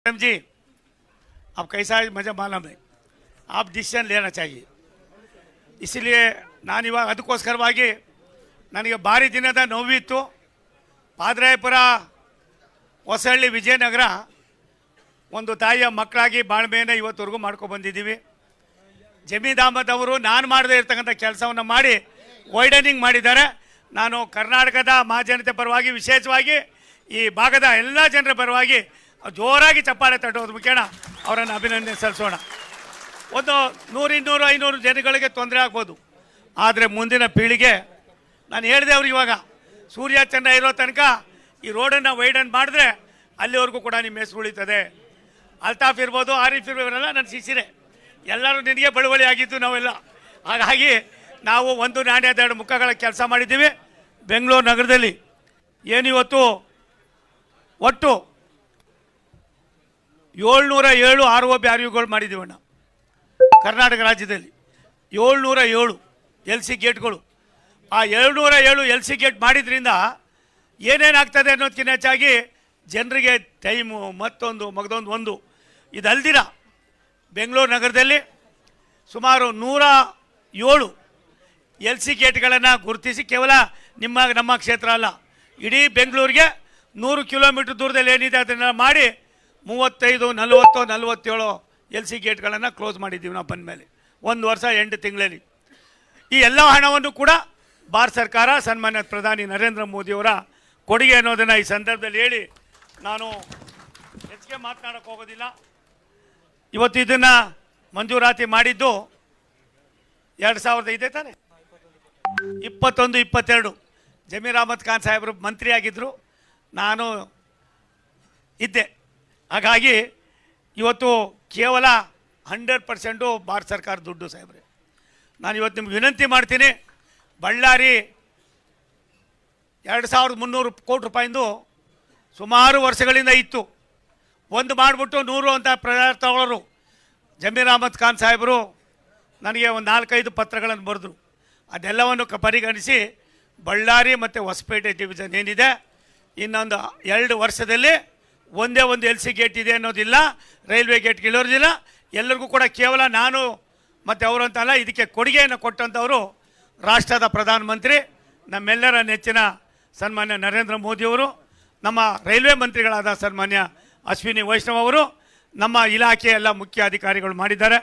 Madam जी अब कैसा है मुझे मालूम है आप डिसीजन लेना चाहिए इसलिए ನಾನು ಇವಾಗ ಅದಕ್ಕೋಸ್ಕರವಾಗಿ ನನಗೆ ಭಾರಿ ದಿನದ ನೋವಿತ್ತು ಪಾದರಾಯಪುರ ಹೊಸಹಳ್ಳಿ ವಿಜಯನಗರ ಒಂದು ತಾಯಿಯ ಮಕ್ಕಳಾಗಿ ಬಾಳ್ಮೆಯನ್ನು ಇವತ್ತವರೆಗೂ ಮಾಡ್ಕೊಂಡು ಬಂದಿದ್ದೀವಿ ಜಮೀದ್ ಅಹಮದ್ ಅವರು ನಾನು ಮಾಡದೇ ಇರ್ತಕ್ಕಂಥ ಕೆಲಸವನ್ನು ಮಾಡಿ ವೈಡನಿಂಗ್ ಮಾಡಿದ್ದಾರೆ ನಾನು ಕರ್ನಾಟಕದ ಮಹಾಜನತೆ ಪರವಾಗಿ ವಿಶೇಷವಾಗಿ ಈ ಭಾಗದ ಎಲ್ಲ ಜನರ ಪರವಾಗಿ ಜೋರಾಗಿ ಚಪ್ಪಾಳೆ ತಟ್ಟೋದು ಮುಖ್ಯಣ ಅವರನ್ನು ಅಭಿನಂದನೆ ಸಲ್ಲಿಸೋಣ. ಒಂದು ನೂರು, ಇನ್ನೂರು, ಐನೂರು ಜನಗಳಿಗೆ ತೊಂದರೆ ಆಗ್ಬೋದು. ಆದರೆ ಮುಂದಿನ ಪೀಳಿಗೆ, ನಾನು ಹೇಳಿದೆ ಅವ್ರು ಇವಾಗ, ಸೂರ್ಯ ಚಂದ್ರ ಇರೋ ತನಕ ಈ ರೋಡನ್ನು ವೈಡನ್ ಮಾಡಿದ್ರೆ ಅಲ್ಲಿವರೆಗೂ ಕೂಡ ನಿಮ್ಮ ಹೆಸರು ಉಳಿತದೆ. ಅಲ್ತಾಫ್ ಇರ್ಬೋದು, ಆರಿಫ್ ಇರ್ಬೋರೆಲ್ಲ ನನ್ನ ಶಿಶಿರೆ ಎಲ್ಲರೂ ನಿನಗೆ ಬಳುವಳಿ ಆಗಿದ್ದು ನಾವೆಲ್ಲ. ಹಾಗಾಗಿ ನಾವು ಒಂದು ನಾಣ್ಯದೆರಡು ಮುಖಗಳ ಕೆಲಸ ಮಾಡಿದ್ದೀವಿ. ಬೆಂಗಳೂರು ನಗರದಲ್ಲಿ. ಏನಿವತ್ತು? ಒಟ್ಟು ಏಳ್ನೂರ ಏಳು ಆರ್ ಒ ಬಿ ಆರ್ ಯುಗಳು ಮಾಡಿದ್ದೀವಣ್ಣ ಕರ್ನಾಟಕ ರಾಜ್ಯದಲ್ಲಿ. ಏಳ್ನೂರ ಏಳು ಎಲ್ ಸಿ ಗೇಟ್ಗಳು. ಆ ಏಳ್ನೂರ ಏಳು ಎಲ್ ಸಿ ಗೇಟ್ ಮಾಡಿದ್ರಿಂದ ಏನೇನಾಗ್ತದೆ ಅನ್ನೋದಕ್ಕಿಂತ ಹೆಚ್ಚಾಗಿ ಜನರಿಗೆ ಟೈಮು, ಮತ್ತೊಂದು, ಮಗದೊಂದು ಒಂದು. ಇದಲ್ದಿರ ಬೆಂಗಳೂರು ನಗರದಲ್ಲಿ ಸುಮಾರು ನೂರ ಏಳು ಎಲ್ ಸಿ ಗೇಟ್ಗಳನ್ನು ಗುರುತಿಸಿ ಕೇವಲ ನಿಮ್ಮ, ನಮ್ಮ ಕ್ಷೇತ್ರ ಅಲ್ಲ. ಇಡೀ ಬೆಂಗಳೂರಿಗೆ ನೂರು ಕಿಲೋಮೀಟ್ರ್ ದೂರದಲ್ಲಿ ಏನಿದೆ ಅದನ್ನು ಮಾಡಿ ಮೂವತ್ತೈದು, ನಲವತ್ತು, ನಲವತ್ತೇಳು ಎಲ್ ಸಿ ಗೇಟ್ಗಳನ್ನು ಕ್ಲೋಸ್ ಮಾಡಿದ್ದೀವಿ ನಾವು ಬಂದ ಮೇಲೆ. ಒಂದು ವರ್ಷ, ಎಂಟು ತಿಂಗಳಲ್ಲಿ. ಈ ಎಲ್ಲ ಹಣವನ್ನು ಕೂಡ ಭಾರತ ಸರ್ಕಾರ, ಸನ್ಮಾನ್ಯ ಪ್ರಧಾನಿ ನರೇಂದ್ರ ಮೋದಿಯವರ ಕೊಡುಗೆ ಅನ್ನೋದನ್ನು ಈ ಸಂದರ್ಭದಲ್ಲಿ ಹೇಳಿ ನಾನು ಹೆಚ್ಚಿಗೆ ಮಾತನಾಡೋಕೆ ಹೋಗೋದಿಲ್ಲ. ಇವತ್ತು ಇದನ್ನು ಮಂಜೂರಾತಿ ಮಾಡಿದ್ದು ಎರಡು ಸಾವಿರದ ಇದೆ ತಾನೆ? ಇಪ್ಪತ್ತೊಂದು, ಇಪ್ಪತ್ತೆರಡು. ಜಮೀರ್ ಅಹಮದ್ ಖಾನ್ ಸಾಹೇಬರು ಮಂತ್ರಿಯಾಗಿದ್ದರು ನಾನು ಇದ್ದೆ. ಹಾಗಾಗಿ ಇವತ್ತು ಕೇವಲ ಹಂಡ್ರೆಡ್ ಪರ್ಸೆಂಟು ಭಾರತ ಸರ್ಕಾರ ದುಡ್ಡು ಸಾಹೇಬ್ರೆ. ನಾನು ಇವತ್ತು ನಿಮ್ಗೆ ವಿನಂತಿ ಮಾಡ್ತೀನಿ, ಬಳ್ಳಾರಿ ಎರಡು ಸಾವಿರದ ಮುನ್ನೂರು ಕೋಟಿ ರೂಪಾಯಿಂದು ಸುಮಾರು ವರ್ಷಗಳಿಂದ ಇತ್ತು. ಒಂದು ಮಾಡಿಬಿಟ್ಟು ನೂರು ಅಂತ ಪ್ರಚಾರ ತಗೊಳ್ಳೋರು ಜಮೀರ್ ಅಹಮದ್ ಖಾನ್ ಸಾಹೇಬರು ನನಗೆ ಒಂದು ನಾಲ್ಕೈದು ಪತ್ರಗಳನ್ನು ಬರೆದ್ರು. ಅದೆಲ್ಲವನ್ನು ಪರಿಗಣಿಸಿ ಬಳ್ಳಾರಿ ಮತ್ತು ಹೊಸಪೇಟೆ ಡಿವಿಷನ್ ಏನಿದೆ, ಇನ್ನೊಂದು ಎರಡು ವರ್ಷದಲ್ಲಿ ಒಂದೇ ಒಂದು ಎಲ್ ಸಿ ಗೇಟ್ ಇದೆ ಅನ್ನೋದಿಲ್ಲ ರೈಲ್ವೆ ಗೇಟ್ ಇಳಿಯೋದಿಲ್ಲ ಎಲ್ಲರಿಗೂ ಕೂಡ ಕೇವಲ ನಾನು ಮತ್ತು ಅವರು ಅಂತಲ್ಲ ಇದಕ್ಕೆ ಕೊಡುಗೆಯನ್ನು ಕೊಟ್ಟಂಥವರು ರಾಷ್ಟ್ರದ ಪ್ರಧಾನಮಂತ್ರಿ, ನಮ್ಮೆಲ್ಲರ ನೆಚ್ಚಿನ ಸನ್ಮಾನ್ಯ ನರೇಂದ್ರ ಮೋದಿಯವರು ನಮ್ಮ ರೈಲ್ವೆ ಮಂತ್ರಿಗಳಾದ ಸನ್ಮಾನ್ಯ ಅಶ್ವಿನಿ ವೈಷ್ಣವ್ ಅವರು, ನಮ್ಮ ಇಲಾಖೆಯ ಎಲ್ಲ ಮುಖ್ಯ ಅಧಿಕಾರಿಗಳು ಮಾಡಿದ್ದಾರೆ.